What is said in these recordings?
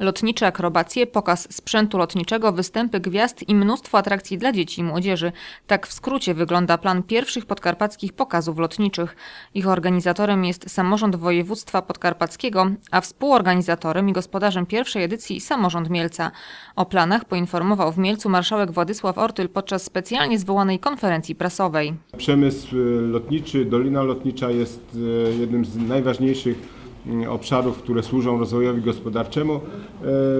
Lotnicze akrobacje, pokaz sprzętu lotniczego, występy gwiazd i mnóstwo atrakcji dla dzieci i młodzieży. Tak w skrócie wygląda plan pierwszych podkarpackich pokazów lotniczych. Ich organizatorem jest samorząd województwa podkarpackiego, a współorganizatorem i gospodarzem pierwszej edycji samorząd Mielca. O planach poinformował w Mielcu marszałek Władysław Ortyl podczas specjalnie zwołanej konferencji prasowej. Przemysł e, lotniczy, Dolina Lotnicza jest e, jednym z najważniejszych obszarów, które służą rozwojowi gospodarczemu e,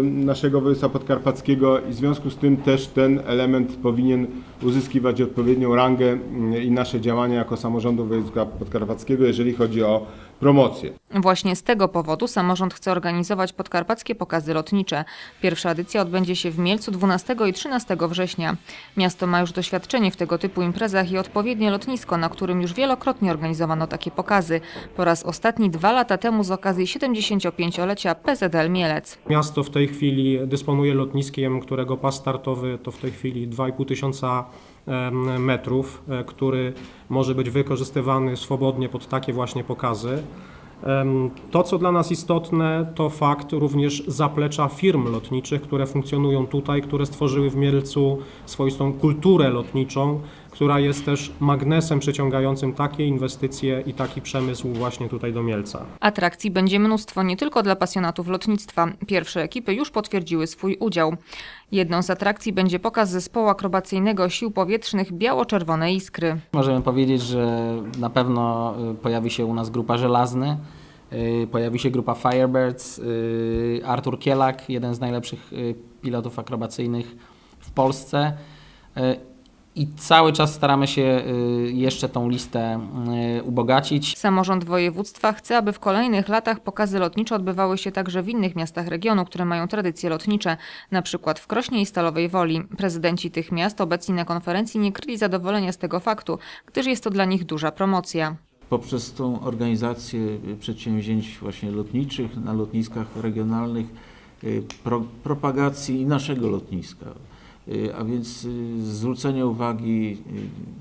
naszego województwa podkarpackiego i w związku z tym też ten element powinien uzyskiwać odpowiednią rangę mm, i nasze działania jako samorządu województwa podkarpackiego, jeżeli chodzi o promocję. Właśnie z tego powodu samorząd chce organizować podkarpackie pokazy lotnicze. Pierwsza edycja odbędzie się w Mielcu 12 i 13 września. Miasto ma już doświadczenie w tego typu imprezach i odpowiednie lotnisko, na którym już wielokrotnie organizowano takie pokazy. Po raz ostatni dwa lata temu z okazji 75-lecia PZL Mielec. Miasto w tej chwili dysponuje lotniskiem, którego pas startowy to w tej chwili 2,5 tysiąca metrów, e, który może być wykorzystywany swobodnie pod takie właśnie pokazy. To, co dla nas istotne, to fakt również zaplecza firm lotniczych, które funkcjonują tutaj, które stworzyły w Mielcu swoistą kulturę lotniczą, która jest też magnesem przyciągającym takie inwestycje i taki przemysł właśnie tutaj do Mielca. Atrakcji będzie mnóstwo nie tylko dla pasjonatów lotnictwa. Pierwsze ekipy już potwierdziły swój udział. Jedną z atrakcji będzie pokaz zespołu akrobacyjnego sił powietrznych Biało-Czerwone Iskry. Możemy powiedzieć, że na pewno y, pojawi się u nas grupa Żelazny, y, pojawi się grupa Firebirds, y, Artur Kielak, jeden z najlepszych pilotów akrobacyjnych w Polsce. I cały czas staramy się y, jeszcze tą listę y, ubogacić. Samorząd województwa chce, aby w kolejnych latach pokazy lotnicze odbywały się także w innych miastach regionu, które mają tradycje lotnicze, na przykład w Krośnie i Stalowej Woli. Prezydenci tych miast obecni na konferencji nie kryli zadowolenia z tego faktu, gdyż jest to dla nich duża promocja. poprzez tą organizację y, przedsięwzięć właśnie lotniczych na lotniskach regionalnych, pro, propagacji i naszego lotniska. Y, A więc y, zwrócenie uwagi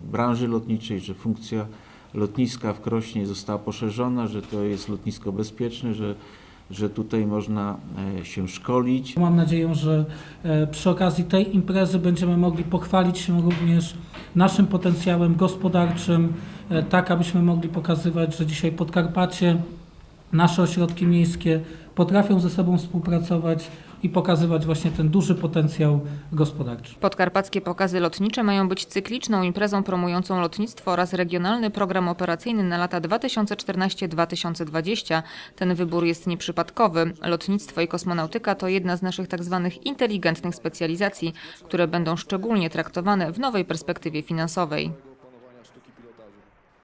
y, branży lotniczej, że funkcja lotniska w Krośnie została poszerzona, że to jest lotnisko bezpieczne, że, że tutaj można e, się szkolić. Mam nadzieję, że e, przy okazji tej imprezy będziemy mogli pochwalić się również naszym potencjałem gospodarczym, e, tak abyśmy mogli pokazywać, że dzisiaj Podkarpacie, nasze ośrodki miejskie potrafią ze sobą współpracować i pokazywać właśnie ten duży potencjał gospodarczy. Podkarpackie pokazy lotnicze mają być cykliczną imprezą promującą lotnictwo oraz regionalny program operacyjny na lata 2014-2020. Ten wybór jest nieprzypadkowy. Lotnictwo i kosmonautyka to jedna z naszych tzw. inteligentnych specjalizacji, które będą szczególnie traktowane w nowej perspektywie finansowej.